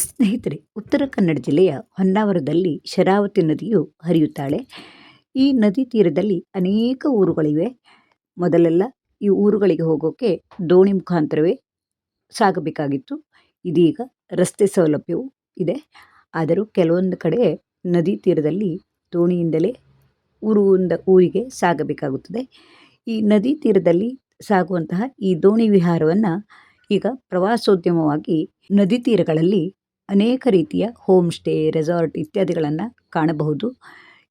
ಸ್ನೇಹಿತರೆ, ಉತ್ತರ ಕನ್ನಡ ಜಿಲ್ಲೆಯ ಹೊನ್ನಾವರದಲ್ಲಿ ಶರಾವತಿ ನದಿಯು ಹರಿಯುತ್ತಾಳೆ. ಈ ನದಿ ತೀರದಲ್ಲಿ ಅನೇಕ ಊರುಗಳಿವೆ. ಮೊದಲೆಲ್ಲ ಈ ಊರುಗಳಿಗೆ ಹೋಗೋಕ್ಕೆ ದೋಣಿ ಮುಖಾಂತರವೇ ಸಾಗಬೇಕಾಗಿತ್ತು. ಇದೀಗ ರಸ್ತೆ ಸೌಲಭ್ಯವೂ ಇದೆ. ಆದರೂ ಕೆಲವೊಂದು ಕಡೆ ನದಿ ತೀರದಲ್ಲಿ ದೋಣಿಯಿಂದಲೇ ಊರಿಂದ ಊರಿಗೆ ಸಾಗಬೇಕಾಗುತ್ತದೆ. ಈ ನದಿ ತೀರದಲ್ಲಿ ಸಾಗುವಂತಹ ಈ ದೋಣಿ ವಿಹಾರವನ್ನು ಈಗ ಪ್ರವಾಸೋದ್ಯಮವಾಗಿ ನದಿ ತೀರಗಳಲ್ಲಿ ಅನೇಕ ರೀತಿಯ ಹೋಮ್ ಸ್ಟೇ, ರೆಸಾರ್ಟ್ ಇತ್ಯಾದಿಗಳನ್ನು ಕಾಣಬಹುದು.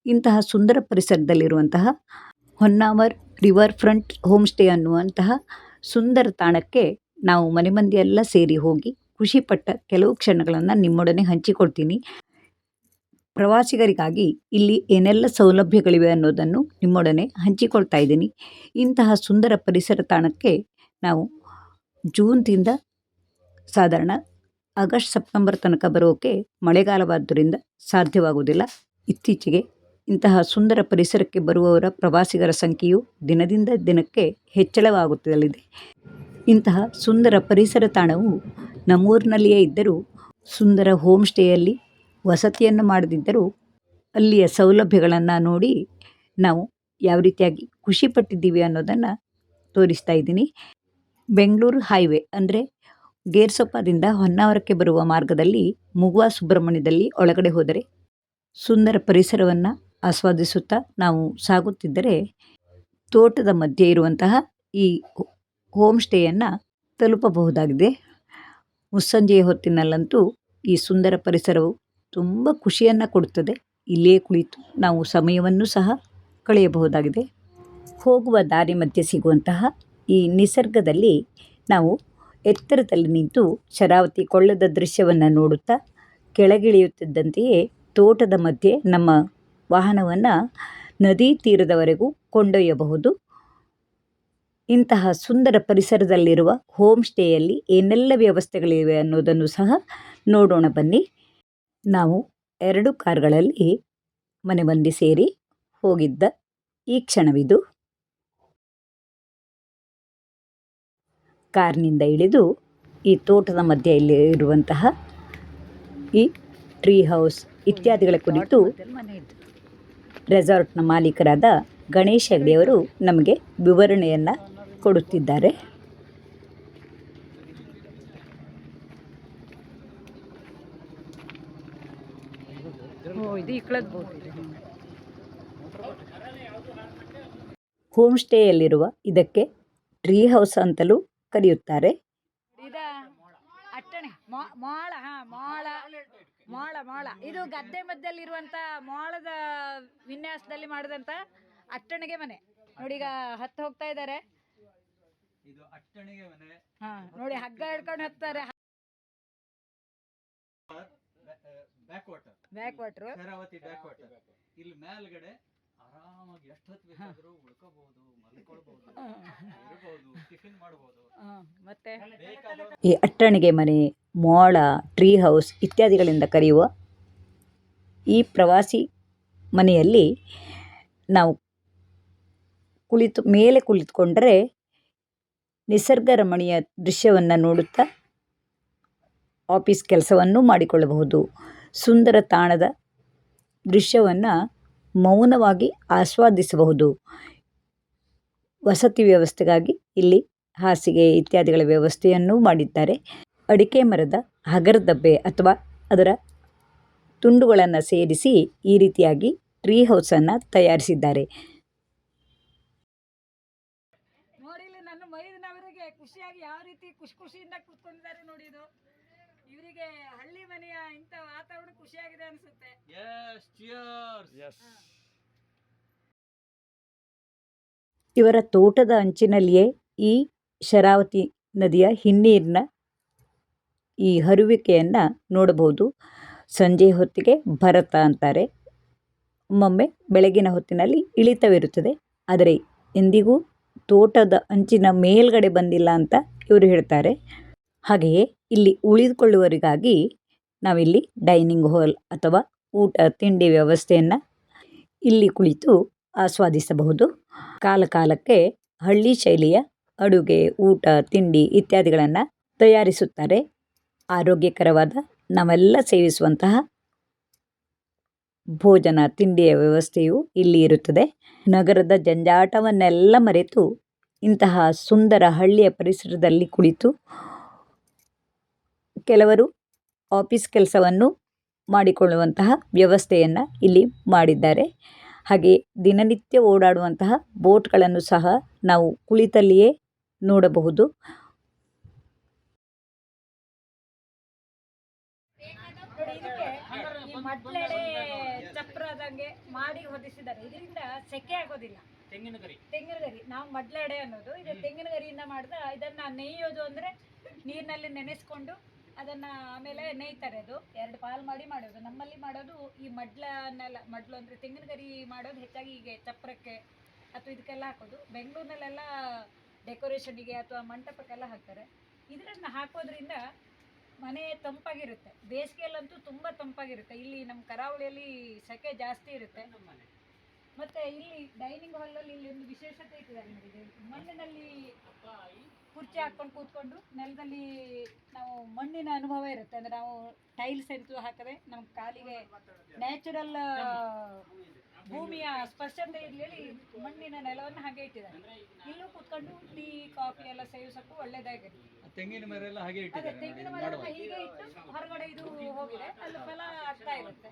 ಇಂತಹ ಸುಂದರ ಪರಿಸರದಲ್ಲಿರುವಂತಹ Honnavar river front home stay ಅನ್ನುವಂತಹ ಸುಂದರ ತಾಣಕ್ಕೆ ನಾವು ಮನೆ ಮಂದಿ ಎಲ್ಲ ಸೇರಿ ಹೋಗಿ ಖುಷಿಪಟ್ಟ ಕೆಲವು ಕ್ಷಣಗಳನ್ನು ನಿಮ್ಮೊಡನೆ ಹಂಚಿಕೊಳ್ತೀನಿ. ಪ್ರವಾಸಿಗರಿಗಾಗಿ ಇಲ್ಲಿ ಏನೆಲ್ಲ ಸೌಲಭ್ಯಗಳಿವೆ ಅನ್ನೋದನ್ನು ನಿಮ್ಮೊಡನೆ ಹಂಚಿಕೊಳ್ತಾ ಇದ್ದೀನಿ. ಇಂತಹ ಸುಂದರ ಪರಿಸರ ತಾಣಕ್ಕೆ ನಾವು ಜೂನ್ದಿಂದ ಸಾಧಾರಣ ಆಗಸ್ಟ್ ಸೆಪ್ಟೆಂಬರ್ ತನಕ ಬರೋಕ್ಕೆ ಮಳೆಗಾಲವಾದ್ದರಿಂದ ಸಾಧ್ಯವಾಗುವುದಿಲ್ಲ. ಇತ್ತೀಚೆಗೆ ಇಂತಹ ಸುಂದರ ಪರಿಸರಕ್ಕೆ ಬರುವವರ ಪ್ರವಾಸಿಗರ ಸಂಖ್ಯೆಯು ದಿನದಿಂದ ದಿನಕ್ಕೆ ಹೆಚ್ಚಳವಾಗುತ್ತಲಿದೆ. ಇಂತಹ ಸುಂದರ ಪರಿಸರ ತಾಣವು ನಮ್ಮೂರಿನಲ್ಲಿಯೇ ಇದ್ದರೂ ಸುಂದರ ಹೋಮ್ ಸ್ಟೇಯಲ್ಲಿ ವಸತಿಯನ್ನು ಮಾಡದಿದ್ದರೂ ಅಲ್ಲಿಯ ಸೌಲಭ್ಯಗಳನ್ನು ನೋಡಿ ನಾವು ಯಾವ ರೀತಿಯಾಗಿ ಖುಷಿಪಟ್ಟಿದ್ದೀವಿ ಅನ್ನೋದನ್ನು ತೋರಿಸ್ತಾ ಇದ್ದೀನಿ. ಬೆಂಗಳೂರು ಹೈವೇ ಅಂದರೆ ಗೇರ್ಸೊಪ್ಪದಿಂದ ಹೊನ್ನಾವರಕ್ಕೆ ಬರುವ ಮಾರ್ಗದಲ್ಲಿ ಮುಗುವಾ ಸುಬ್ರಹ್ಮಣ್ಯದಲ್ಲಿ ಒಳಗಡೆ ಹೋದರೆ ಸುಂದರ ಪರಿಸರವನ್ನು ಆಸ್ವಾದಿಸುತ್ತಾ ನಾವು ಸಾಗುತ್ತಿದ್ದರೆ ತೋಟದ ಮಧ್ಯೆ ಇರುವಂತಹ ಈ ಹೋಮ್ ಸ್ಟೇಯನ್ನು ತಲುಪಬಹುದಾಗಿದೆ. ಮುಸ್ಸಂಜೆಯ ಹೊತ್ತಿನಲ್ಲಂತೂ ಈ ಸುಂದರ ಪರಿಸರವು ತುಂಬ ಖುಷಿಯನ್ನು ಕೊಡುತ್ತದೆ. ಇಲ್ಲಿಯೇ ಕುಳಿತು ನಾವು ಸಮಯವನ್ನು ಸಹ ಕಳೆಯಬಹುದಾಗಿದೆ. ಹೋಗುವ ದಾರಿ ಮಧ್ಯೆ ಸಿಗುವಂತಹ ಈ ನಿಸರ್ಗದಲ್ಲಿ ನಾವು ಎತ್ತರದಲ್ಲಿ ನಿಂತು ಶರಾವತಿ ಕೊಳ್ಳದ ದೃಶ್ಯವನ್ನು ನೋಡುತ್ತಾ ಕೆಳಗಿಳಿಯುತ್ತಿದ್ದಂತೆಯೇ ತೋಟದ ಮಧ್ಯೆ ನಮ್ಮ ವಾಹನವನ್ನು ನದಿ ತೀರದವರೆಗೂ ಕೊಂಡೊಯ್ಯಬಹುದು. ಇಂತಹ ಸುಂದರ ಪರಿಸರದಲ್ಲಿರುವ ಹೋಮ್ ಸ್ಟೇಯಲ್ಲಿ ಏನೆಲ್ಲ ವ್ಯವಸ್ಥೆಗಳಿವೆ ಅನ್ನೋದನ್ನು ಸಹ ನೋಡೋಣ ಬನ್ನಿ. ನಾವು ಎರಡು ಕಾರ್ಗಳಲ್ಲಿ ಮನೆ ಬಂದು ಸೇರಿ ಹೋಗಿದ್ದ ಈ ಕ್ಷಣವಿದು. ಕಾರ್ನಿಂದ ಇಳಿದು ಈ ತೋಟದ ಮಧ್ಯೆಯಲ್ಲಿ ಇರುವಂತಹ ಈ ಟ್ರೀ ಹೌಸ್ ಇತ್ಯಾದಿಗಳ ಕುರಿತು ರೆಸಾರ್ಟ್ನ ಮಾಲೀಕರಾದ ಗಣೇಶ್ ಹೆಗಡೆಯವರು ನಮಗೆ ವಿವರಣೆಯನ್ನು ಕೊಡುತ್ತಿದ್ದಾರೆ. ಹೋಮ್ ಸ್ಟೇಯಲ್ಲಿರುವ ಇದಕ್ಕೆ ಟ್ರೀ ಹೌಸ್ ಅಂತಲೂ ಕರೆಯುತ್ತಾರೆ? ಇದ ಅಟ್ಟಣೆ ಮಾಳ ಹಾ ಮಾಳ ಮಾಳ ಮಾಳ. ಇದು ಗದ್ದೆ ಮಧ್ಯದಲ್ಲಿರುವಂತ ಮಾಳದ ವಿನ್ಯಾಸದಲ್ಲಿ ಮಾಡಿದಂತ ಅಟ್ಟಣಿಗೆ ಮನೆ. ನೋಡಿ ಈಗ ಹತ್ತು ಹೋಗ್ತಾ ಇದ್ದಾರೆ ಇದು ಅಟ್ಟಣಿಗೆ ಮನೆ. ಹಾ ನೋಡಿ ಹಗ್ಗ ಹಿಡ್ಕೊಂಡು ಹತ್ತಾರೆ ಬ್ಯಾಕ್ ವಾಟ್ರು ಬ್ಯಾಕ್ ವಾಟರ್ ಇಲ್ಲಿ ಮೇಲ್ಗಡೆ ಆರಾಮಾಗಿ ಎಷ್ಟು ಹೊತ್ತು ಬೇಕಾದ್ರೂ ಉಳ್ಕೋಬಹುದು ಮಲ್ಕೊಳ್ಬಹುದು ಇರಬಹುದು ಟಿಫಿನ್ ಮಾಡಬಹುದು ಮತ್ತೆ? ಈ ಅಟ್ಟಣಿಗೆ ಮನೆ ಮೋಳ ಟ್ರೀ ಹೌಸ್ ಇತ್ಯಾದಿಗಳಿಂದ ಕರೆಯುವ ಈ ಪ್ರವಾಸಿ ಮನೆಯಲ್ಲಿ ನಾವು ಕುಳಿತು ಮೇಲೆ ಕುಳಿತುಕೊಂಡರೆ ನಿಸರ್ಗ ರಮಣೀಯ ದೃಶ್ಯವನ್ನು ನೋಡುತ್ತಾ ಆಫೀಸ್ ಕೆಲಸವನ್ನು ಮಾಡಿಕೊಳ್ಳಬಹುದು. ಸುಂದರ ತಾಣದ ದೃಶ್ಯವನ್ನು ಮೌನವಾಗಿ ಆಸ್ವಾದಿಸಬಹುದು. ವಸತಿ ವ್ಯವಸ್ಥೆಗಾಗಿ ಇಲ್ಲಿ ಹಾಸಿಗೆ ಇತ್ಯಾದಿಗಳ ವ್ಯವಸ್ಥೆಯನ್ನು ಮಾಡಿದ್ದಾರೆ. ಅಡಿಕೆ ಮರದ ಹಗರದಬ್ಬೆ ಅಥವಾ ಅದರ ತುಂಡುಗಳನ್ನು ಸೇರಿಸಿ ಈ ರೀತಿಯಾಗಿ ಟ್ರೀ ಹೌಸನ್ನು ತಯಾರಿಸಿದ್ದಾರೆ. ಖುಷಿಯಾಗಿ ಯಾವ ರೀತಿ ಖುಷಿ ಖುಷಿಯಿಂದ ಇವರಿಗೆ ಹಳ್ಳಿ ಮನೆಯ ಇಂಥ ವಾತಾವರಣ ಖುಷಿಯಾಗಿದೆ ಅನ್ಸುತ್ತೆ. ಇವರ ತೋಟದ ಅಂಚಿನಲ್ಲಿಯೇ ಈ ಶರಾವತಿ ನದಿಯ ಹಿನ್ನೀರಿನ ಈ ಹರುವಿಕೆಯನ್ನು ನೋಡಬಹುದು. ಸಂಜೆ ಹೊತ್ತಿಗೆ ಭರತ ಅಂತಾರೆ. ಒಮ್ಮೊಮ್ಮೆ ಬೆಳಗಿನ ಹೊತ್ತಿನಲ್ಲಿ ಇಳಿತವಿರುತ್ತದೆ. ಆದರೆ ಎಂದಿಗೂ ತೋಟದ ಅಂಚಿನ ಮೇಲ್ಗಡೆ ಬಂದಿಲ್ಲ ಅಂತ ಇವರು ಹೇಳ್ತಾರೆ. ಹಾಗೆಯೇ ಇಲ್ಲಿ ಉಳಿದುಕೊಳ್ಳುವರಿಗಾಗಿ ನಾವಿಲ್ಲಿ ಡೈನಿಂಗ್ ಹಾಲ್ ಅಥವಾ ಊಟ, ತಿಂಡಿ ವ್ಯವಸ್ಥೆಯನ್ನು ಇಲ್ಲಿ ಕುಳಿತು ಆಸ್ವಾದಿಸಬಹುದು. ಕಾಲ ಕಾಲಕ್ಕೆ ಹಳ್ಳಿ ಶೈಲಿಯ ಅಡುಗೆ, ಊಟ, ತಿಂಡಿ ಇತ್ಯಾದಿಗಳನ್ನು ತಯಾರಿಸುತ್ತಾರೆ. ಆರೋಗ್ಯಕರವಾದ ನಾವೆಲ್ಲ ಸೇವಿಸುವಂತಹ ಭೋಜನ, ತಿಂಡಿಯ ವ್ಯವಸ್ಥೆಯು ಇಲ್ಲಿ ಇರುತ್ತದೆ. ನಗರದ ಜಂಜಾಟವನ್ನೆಲ್ಲ ಮರೆತು ಇಂತಹ ಸುಂದರ ಹಳ್ಳಿಯ ಪರಿಸರದಲ್ಲಿ ಕುಳಿತು ಕೆಲವರು ಆಫೀಸ್ ಕೆಲಸವನ್ನು ಮಾಡಿಕೊಳ್ಳುವಂತಹ ವ್ಯವಸ್ಥೆಯನ್ನು ಇಲ್ಲಿ ಮಾಡಿದ್ದಾರೆ. ಹಾಗೆ ದಿನನಿತ್ಯ ಓಡಾಡುವಂತಹ ಬೋಟ್ಗಳನ್ನು ಸಹ ನಾವು ಕುಳಿತಲ್ಲಿಯೇ ನೋಡಬಹುದು. ಚಪ್ರದಂಗೆ ಮಾಡಿ ಹೊದಿಸಿದ್ದಾರೆ ಇದರಿಂದ ಸೆಕೆ ಆಗೋದಿಲ್ಲ ತೆಂಗಿನ ಗರಿ. ತೆಂಗಿನ ಗರಿ. ನಾವು ಮಡ್ಲಡೆ ಅನ್ನೋದು. ಇದು ತೆಂಗಿನ ಗರಿಯಿಂದ ಮಾಡಿದ. ಇದನ್ನ ನೇಯೋದು ಅಂದ್ರೆ ನೀರಿನಲ್ಲಿ ನೆನೆಸ್ಕೊಂಡು ಅದನ್ನ ಆಮೇಲೆ ನೇಯ್ತಾರೆ ಅದು. ಎರಡು ಪಾಲ್ ಮಾಡಿ ಮಾಡೋದು. ನಮ್ಮಲ್ಲಿ ಮಾಡೋದು ಈ ಮಡ್ಲನ್ನೆಲ್ಲ, ಮಡ್ಲು ಅಂದ್ರೆ ತೆಂಗಿನ ಗರಿ ಮಾಡೋದು ಹೆಚ್ಚಾಗಿ ಹೀಗೆ ಚಪ್ರಕ್ಕೆ ಅಥವಾ ಇದಕ್ಕೆಲ್ಲ ಹಾಕೋದು. ಬೆಂಗಳೂರಿನಲ್ಲೆಲ್ಲ ಡೆಕೋರೇಷನಿಗೆ ಅಥವಾ ಮಂಟಪಕ್ಕೆಲ್ಲ ಹಾಕ್ತಾರೆ. ಇದನ್ನ ಹಾಕೋದ್ರಿಂದ ಮನೆ ತಂಪಾಗಿರುತ್ತೆ. ಬೇಸಿಗೆಯಲ್ಲಂತೂ ತುಂಬ ತಂಪಾಗಿರುತ್ತೆ. ಇಲ್ಲಿ ನಮ್ಮ ಕರಾವಳಿಯಲ್ಲಿ ಸೆಕೆ ಜಾಸ್ತಿ ಇರುತ್ತೆ. ಮತ್ತೆ ಇಲ್ಲಿ ಡೈನಿಂಗ್ ಹಾಲ್ ಅಲ್ಲಿ ಇಲ್ಲಿ ಒಂದು ವಿಶೇಷತೆ ಇಟ್ಟಿದ್ದಾರೆ ನೋಡಿ ಮಣ್ಣಿನಲ್ಲಿ ಕುರ್ಚಿ ಹಾಕೊಂಡು ಕೂತ್ಕೊಂಡು ನೆಲದಲ್ಲಿ ನಾವು ಮಣ್ಣಿನ ಅನುಭವ ಇರುತ್ತೆ. ಅಂದ್ರೆ ನಾವು ಟೈಲ್ಸ್ ಎಂತೂ ಹಾಕದೆ ನಮ್ಮ ಕಾಲಿಗೆ ನ್ಯಾಚುರಲ್ ಭೂಮಿಯ ಸ್ಪರ್ಶತೆ ಇರಲಿ ಮಣ್ಣಿನ ನೆಲವನ್ನು ಹಾಗೆ ಇಟ್ಟಿದ್ದಾರೆ. ಇಲ್ಲೂ ಕೂತ್ಕೊಂಡು ಟೀ ಕಾಫಿ ಎಲ್ಲ ಸೇವಿಸಕ್ಕೂ ಒಳ್ಳೇದಾಗಿದೆ. ತೆಂಗಿನ ಮರ ಎಲ್ಲ ಹಾಗೆ ಇಟ್ಟಿದ್ದಾರೆ. ತೆಂಗಿನ ಮರ ಹೀಗೆ ಇಟ್ಟು ಹೊರಗಡೆ ಇದು ಹೋಗಿದೆ. ಅಲ್ಲಿ ಫಲ ಆಗ್ತಾ ಇರುತ್ತೆ.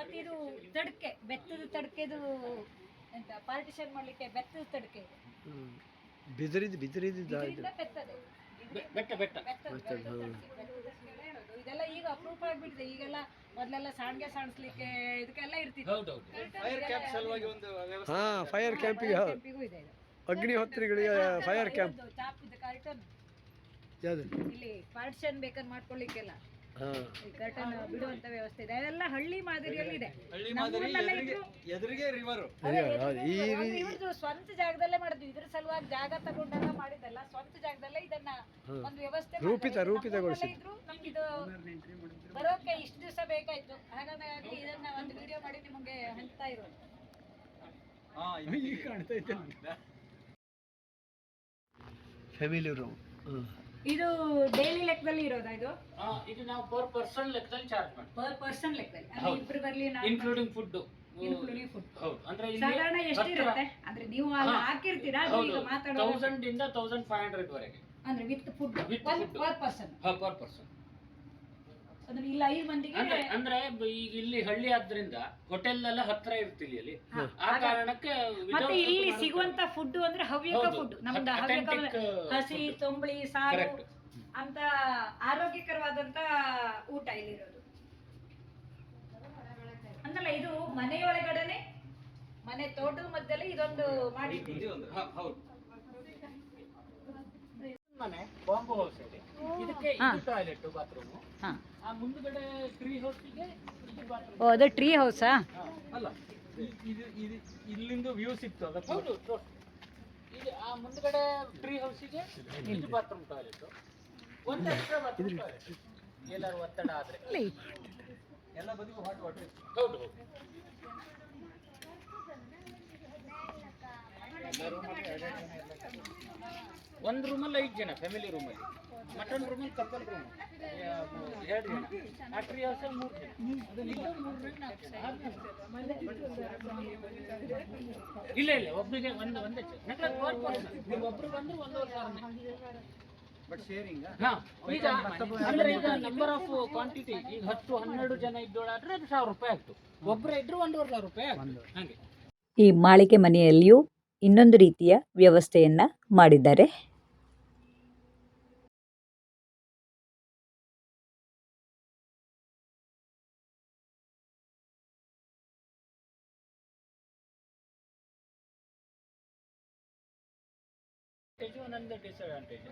ಮತ್ತೆ ಇದು ತಡಕೆ ಬೆತ್ತದ ತಡಕೆದು ಎಂತ ಪಾರ್ಟಿಷನ್ ಮಾಡ್ಲಿಕ್ಕೆ ಬೆತ್ತದ ತಡಕೆ. ಇದೆ. ಬಿದಿರಿದ್ ಬಿದಿರಿದ್ ಇದರಿಂದ ಬೆತ್ತದೆ ಬೆಟ್ಟ ಬೆಟ್ಟ. ಇದೆಲ್ಲ ಈಗ ಅಪರೂಪ ಆಗ್ಬಿಟ್ಟಿದೆ. ಈಗೆಲ್ಲ ಮೊದಲೆಲ್ಲ ಸಾಣ್ಗೆ ಸಾಣಿಸ್ಲಿಕ್ಕೆ ಇದಕ್ಕೆಲ್ಲ ಇರ್ತಿತ್ತು. ಹೌದು ಫೈರ್ ಕ್ಯಾಂಪ್ ಸಲುವಾಗಿ ಒಂದು ವ್ಯವಸ್ಥೆ ಹಾ ಫೈರ್ ಕ್ಯಾಂಪಿಗೆ ಹೌದು ಕ್ಯಾಂಪಿಗೂ ಇದೆ ಇದು. ಅಗ್ನಿಹೋತ್ರಿಗಳಿಗೆ ಫೈರ್ ಕ್ಯಾಂಪ್ ಚಾಪ್ ಇದೆ ಕಾರ್ಟನ್ ಯಾವ್ದು? ಇಲ್ಲಿ ಪಾರ್ಟಿಷನ್ ಬೇಕಾದ್ರೆ ಮಾಡ್ಕೊಳ್ಳಿಕ್ಕೆಲ್ಲ ಕರ್ಟನ್ ಬಿಡುವಂತ ವ್ಯವಸ್ಥೆ ಇದೆ. ಅದೆಲ್ಲ ಹಳ್ಳಿ ಮಾದರಿಯಲ್ಲಿ ಇದೆ. ಹಳ್ಳಿ ಮಾದರಿ ಎದುರಿಗೆ ರಿವರ್ ಇವ್ರದ್ದು ಸ್ವಂತ ಜಾಗದಲ್ಲೇ ಮಾಡಿದ್ವಿ. ಇದ್ರ ಸಲುವಾಗಿ ಜಾಗ ತಗೊಂಡಾಗ ಮಾಡಿದ್ದಲ್ಲ. ಸ್ವಂತ ಜಾಗದಲ್ಲೇ ಇದನ್ನ ಒಂದು ವ್ಯವಸ್ಥೆ ರೂಪಿತ- ನಮ್ಗಿದು ಬರೋಕೆ ಇಷ್ಟು ದಿವಸ ಬೇಕಾಯ್ತು. ಹಾಗಾಗಿ ಇದನ್ನ ಒಂದು ವಿಡಿಯೋ ಮಾಡಿ ನಿಮಗೆ ಹಂಚ್ತಾ ಇರೋದು. ಕಾಣ್ತಾ ಫ್ಯಾಮಿಲಿ ರೂಮ್ ಇದು ಡೈಲಿ ಲೆಕ್ಕದಲ್ಲಿ ಇರೋದಾ ಇದು? ಇದು ನಾವು ಪರ್ ಪರ್ಸನ್ ಲೆಕ್ಕದಲ್ಲಿ ಚಾರ್ಜ್ ಮಾಡ್ತೀವಿ. ಪರ್ ಪರ್ಸನ್ ಲೆಕ್ಕದಲ್ಲಿ. ಅಂದ್ರೆ ಹೌದು. ಇಬ್ರು ಬರ್ಲಿ ಇನ್ಕ್ಲೂಡಿಂಗ್ ಫುಡ್ ಇನ್ಕ್ಲೂಡಿಂಗ್ ಫುಡ್ ಹೌದು. ಅಂದ್ರೆ ಸಾಧಾರಣ ಎಷ್ಟಿರುತ್ತೆ? ಅಂದ್ರೆ ನೀವು ಅಲ್ಲಿ ಹಾ. ಹಾಕಿರ್ತೀರಾ? ಅದು ಈಗ ಮಾತಾಡೋದು. ತೌಸಂಡ್ ಇಂದ ತೌಸಂಡ್ ಫೈವ್ ಹಂಡ್ರೆಡ್ ವರೆಗೆ. ಅಂದ್ರೆ with food With food. Per person per person ಅಂದ್ರೆ ಇಲ್ಲ ಐದು ಮಂದಿಗೆ ಅಂದ್ರೆ ಈಗ ಇಲ್ಲಿ ಹಳ್ಳಿ ಆದ್ರಿಂದ ಹೋಟೆಲ್ ಎಲ್ಲ ಹತ್ರ ಇರ್ತಿಲ್ಲ ಇಲ್ಲಿ ಆ ಕಾರಣಕ್ಕೆ ಮತ್ತೆ ಇಲ್ಲಿ ಸಿಗುವಂತ ಫುಡ್ ಅಂದ್ರೆ ಹವ್ಯಕ ಹೌದು. ಫುಡ್ ನಮ್ದು Aut- ಹವ್ಯಕ ಅಂದ್ರೆ ಹಸಿ ತುಂಬಳಿ ತೊಂಬಳಿ ಸಾರು Correct. ಅಂತ ಆರೋಗ್ಯಕರವಾದಂತ ಊಟ ಇಲ್ಲಿರೋದು. ಅಂದಲ್ಲ ಇದು ಮನೆಯೊಳಗಡೆನೆ ಮನೆ ತೋಟದ ಮಧ್ಯದಲ್ಲಿ ಇದೊಂದು ಮಾಡಿ ಹೌದು. ಮನೆ ಬಾಂಬು ಹೌಸ್ ಇದೆ ಇದಕ್ಕೆ ಟಾಯ್ಲೆಟ್ ಬಾತ್ರೂಮ್. ಹಾ. ಆ ಮುಂದುಗಡೆ ಟ್ರೀ ಹೌಸ್ಗೆ ಇದು ಬಾತ್ರೂಮ್ ಓ ಅದು ಟ್ರೀ ಹೌಸಾ ಅಲ್ಲ. ಇದು ಇದು ಇಲ್ಲಿಂದ ವ್ಯೂ ಸಿಕ್ತು ಅದಕ್ಕೆ. ಹೌದು. ಇದು ಆ ಮುಂದ್ಗಡೆ ಟ್ರೀ ಹೌಸಿಗೆ ಇದು ಬಾತ್ರೂಮ್ ಟಾಯ್ಲೆಟ್. ಒಂದು ಎಕ್ಸ್ಟ್ರಾ ಬಾತ್ರೂಮ್ ಟಾಯ್ಲೆಟ್. ಎಲ್ಲರೂ ಒತ್ತಡ ಆದ್ರೆ. ಎಲ್ಲ ಬದಿಗೂ ಹಾಟ್ ವಾಟರ್ ಹೌದು ಹೌದು. ಒಂದು ರೂಮಲ್ಲಿ ಐದು ಜನ ಫ್ಯಾಮಿಲಿ ರೂಮಲ್ಲಿ ಮಟನ್ ರೂಮಲ್ಲಿ ಕಪ್ಪಲ್ ರೂಮ್ ಎರಡು ಜನ. ಆ ಹೌಸ್ ಮೂರು ಜನ. ಇಲ್ಲ ಇಲ್ಲ ಒಬ್ಬರಿಗೆ ಒಂದು ಒಂದೇ ನೀವು ಒಬ್ರು ಬಂದ್ರೆ ಒಂದೂವರೆ ಸಾವಿರ ಬಟ್ ಶೇರಿಂಗ್ ಹಾ ಈಗ ಅಂದ್ರೆ ಈಗ ನಂಬರ್ ಆಫ್ ಕ್ವಾಂಟಿಟಿ ಈಗ ಹತ್ತು ಹನ್ನೆರಡು ಜನ ಇದ್ದೋಳಾದ್ರೆ ಸಾವಿರ ರೂಪಾಯಿ ಆಗ್ತು. ಒಬ್ಬರು ಇದ್ರು ಒಂದೂವರೆ ಸಾವಿರ ರೂಪಾಯಿ ಆಗ್ತು. ಹಾಗೆ. ಈ ಮಾಳಿಗೆ ಮನೆಯಲ್ಲಿಯೂ ಇನ್ನೊಂದು ರೀತಿಯ ವ್ಯವಸ್ಥೆಯನ್ನು ಮಾಡಿದ್ದಾರೆ. Advantage ಒಂದೊಂದು ಡಿಸ್ಅಡ್ವಾಂಟೇಜ್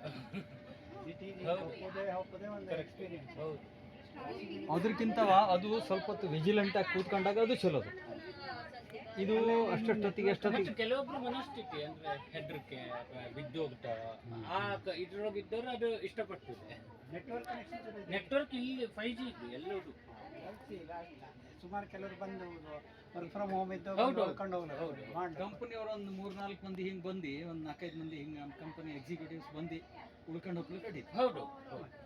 ಹೌದು. ಅದಕ್ಕಿಂತ ಅದು ಸ್ವಲ್ಪ ಹೊತ್ತು ವಿಜಿಲೆಂಟ್ ಆಗಿ ಕೂತ್ಕೊಂಡಾಗ ಅದು ಚಲೋ ಅದು. ಇದು ಅಷ್ಟೊತ್ತಿಗೆ ಅಷ್ಟೊತ್ತಿಗೆ. ಕೆಲವೊಬ್ರು ಮನಸ್ಥಿತಿ ಅಂದ್ರೆ ಹೆದ್ರಕ್ಕೆ ಬಿದ್ದು ಹೋಗ್ತಾ ಆ ಇದ್ರೊಳಗೆ ಇದ್ದವರು ಅದು ಇಷ್ಟಪಡ್ತಿದೆ ನೆಟ್ವರ್ಕ್ ಇಲ್ಲಿ ಫೈವ್ ಜಿ ಇದೆ ಎಲ್ಲದು. ಸುಮಾರು ಕೆಲವರು ಬಂದು ವರ್ಕ್ ಫ್ರಮ್ ಹೋಮ್ ಇದ್ದು ಹೌದು. ಹೋಗ್ಲಿ ಕಂಪನಿಯವರು ಒಂದು ಮೂರ್ ನಾಲ್ಕು ಮಂದಿ ಹಿಂಗ್ ಬಂದು ಒಂದು ನಾಲ್ಕೈದು ಮಂದಿ ಹಿಂಗ್ ನಮ್ಮ ಕಂಪನಿ ಎಕ್ಸಿಕ್ಯೂಟಿವ್ಸ್ ಬಂದು ಉಳ್ಕೊಂಡು ಹೋಗ್ಲಿಕ್ಕೆ ಕಡಿತು ಹೌದು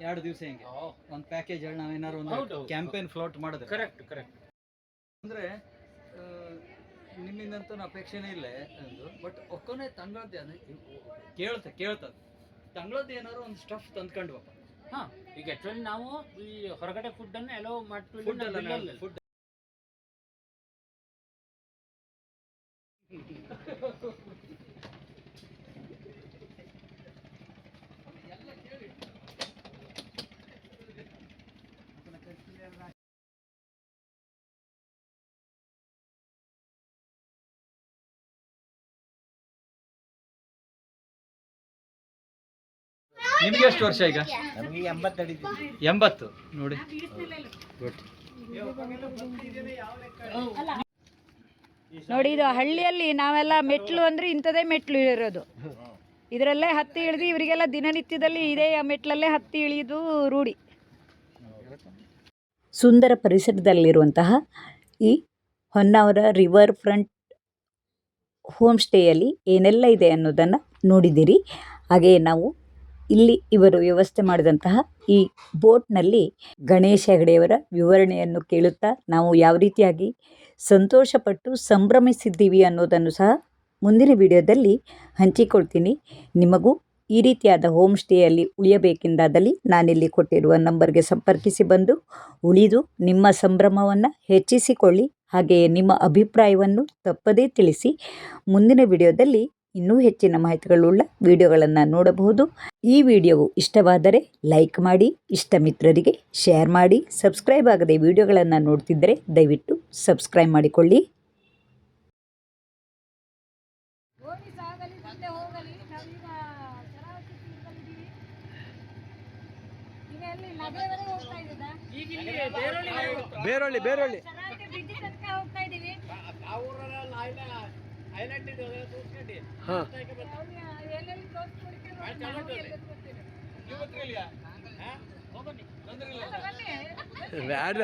ಎರಡು ದಿವಸ ಹಿಂಗೆ. ಒಂದು ಪ್ಯಾಕೇಜ್ ಹೇಳಿ ನಾವೇನಾರು ಒಂದು ಕ್ಯಾಂಪೇನ್ ಫ್ಲೋಟ್ ಮಾಡಿದ್ರೆ. ಕರೆಕ್ಟ್ ಕರೆಕ್ಟ್ ಅಂದ್ರೆ ಆ, ನಿಮ್ಮಿಂದಂತೂ ಅಪೇಕ್ಷೆನೇ ಇಲ್ಲ ಒಂದು ಬಟ್ ಒಕ್ಕೊನೆ ತಂಗಳದ್ದು ಕೇಳ್ತ ಕೇಳ್ತ. ಕೇಳ್ತದೆ ತಂಗಳದ್ದು ಏನಾರು ಒಂದು ಸ್ಟಫ್ ತಂದ್ಕೊಂಡ್ವಪ್ಪ. ಹಾ ಈಗ ಆ್ಯಕ್ಚುಲಿ ನಾವು ಈ ಹೊರಗಡೆ ಫುಡ್ ಅನ್ನು ಎಲ್ಲೋ ಮಾಡ್ತೀವಿ ಫುಡ್ ನಿಮ್ಗೆ ಎಷ್ಟು ವರ್ಷ ಈಗ? ನಮಗೆ ಎಂಬತ್ತು ನೋಡಿ. ನೋಡಿ, ಇದು ಹಳ್ಳಿಯಲ್ಲಿ ನಾವೆಲ್ಲ ಮೆಟ್ಲು ಅಂದ್ರೆ ಇಂಥದೇ ಮೆಟ್ಲು ಇರೋದು. ಇದರಲ್ಲೇ ಹತ್ತಿ ಇಳಿದು ಇವರಿಗೆಲ್ಲ ದಿನನಿತ್ಯದಲ್ಲಿ ಇದೇ ಮೆಟ್ಲಲ್ಲೇ ಹತ್ತಿ ಇಳಿಯೋದು ರೂಢಿ. ಸುಂದರ ಪರಿಸರದಲ್ಲಿರುವಂತಹ ಈ ಹೊನ್ನಾವರ ರಿವರ್ ಫ್ರಂಟ್ ಹೋಮ್ ಸ್ಟೇಯಲ್ಲಿ ಏನೆಲ್ಲ ಇದೆ ಅನ್ನೋದನ್ನು ನೋಡಿದ್ದೀರಿ. ಹಾಗೆಯೇ ನಾವು ಇಲ್ಲಿ ಇವರು ವ್ಯವಸ್ಥೆ ಮಾಡಿದಂತಹ ಈ ಬೋಟ್ನಲ್ಲಿ ಗಣೇಶ ಹೆಗಡೆಯವರ ವಿವರಣೆಯನ್ನು ಕೇಳುತ್ತಾ ನಾವು ಯಾವ ರೀತಿಯಾಗಿ ಸಂತೋಷಪಟ್ಟು ಸಂಭ್ರಮಿಸಿದ್ದೀವಿ ಅನ್ನೋದನ್ನು ಸಹ ಮುಂದಿನ ವಿಡಿಯೋದಲ್ಲಿ ಹಂಚಿಕೊಳ್ತೀನಿ. ನಿಮಗೂ ಈ ರೀತಿಯಾದ ಹೋಮ್ ಸ್ಟೇಯಲ್ಲಿ ಉಳಿಯಬೇಕೆಂದಾದಲ್ಲಿ ನಾನಿಲ್ಲಿ ಕೊಟ್ಟಿರುವ ನಂಬರ್ಗೆ ಸಂಪರ್ಕಿಸಿ ಬಂದು ಉಳಿದು ನಿಮ್ಮ ಸಂಭ್ರಮವನ್ನು ಹೆಚ್ಚಿಸಿಕೊಳ್ಳಿ. ಹಾಗೆಯೇ ನಿಮ್ಮ ಅಭಿಪ್ರಾಯವನ್ನು ತಪ್ಪದೇ ತಿಳಿಸಿ. ಮುಂದಿನ ವಿಡಿಯೋದಲ್ಲಿ ಇನ್ನೂ ಹೆಚ್ಚಿನ ಮಾಹಿತಿಗಳುಳ್ಳ ವಿಡಿಯೋಗಳನ್ನು ನೋಡಬಹುದು ಈ ವಿಡಿಯೋವು ಇಷ್ಟವಾದರೆ ಲೈಕ್ ಮಾಡಿ ಇಷ್ಟ ಮಿತ್ರರಿಗೆ ಶೇರ್ ಮಾಡಿ ಸಬ್ಸ್ಕ್ರೈಬ್ ಆಗದೆ ವಿಡಿಯೋಗಳನ್ನು ನೋಡ್ತಿದ್ದರೆ ದಯವಿಟ್ಟು ಸಬ್ಸ್ಕ್ರೈಬ್ ಮಾಡಿಕೊಳ್ಳಿ ಬೇರೊಳ್ಳಿ ಬೇರೊಳ್ಳಿ ಹಾಂ. ಬ್ಯಾಡ.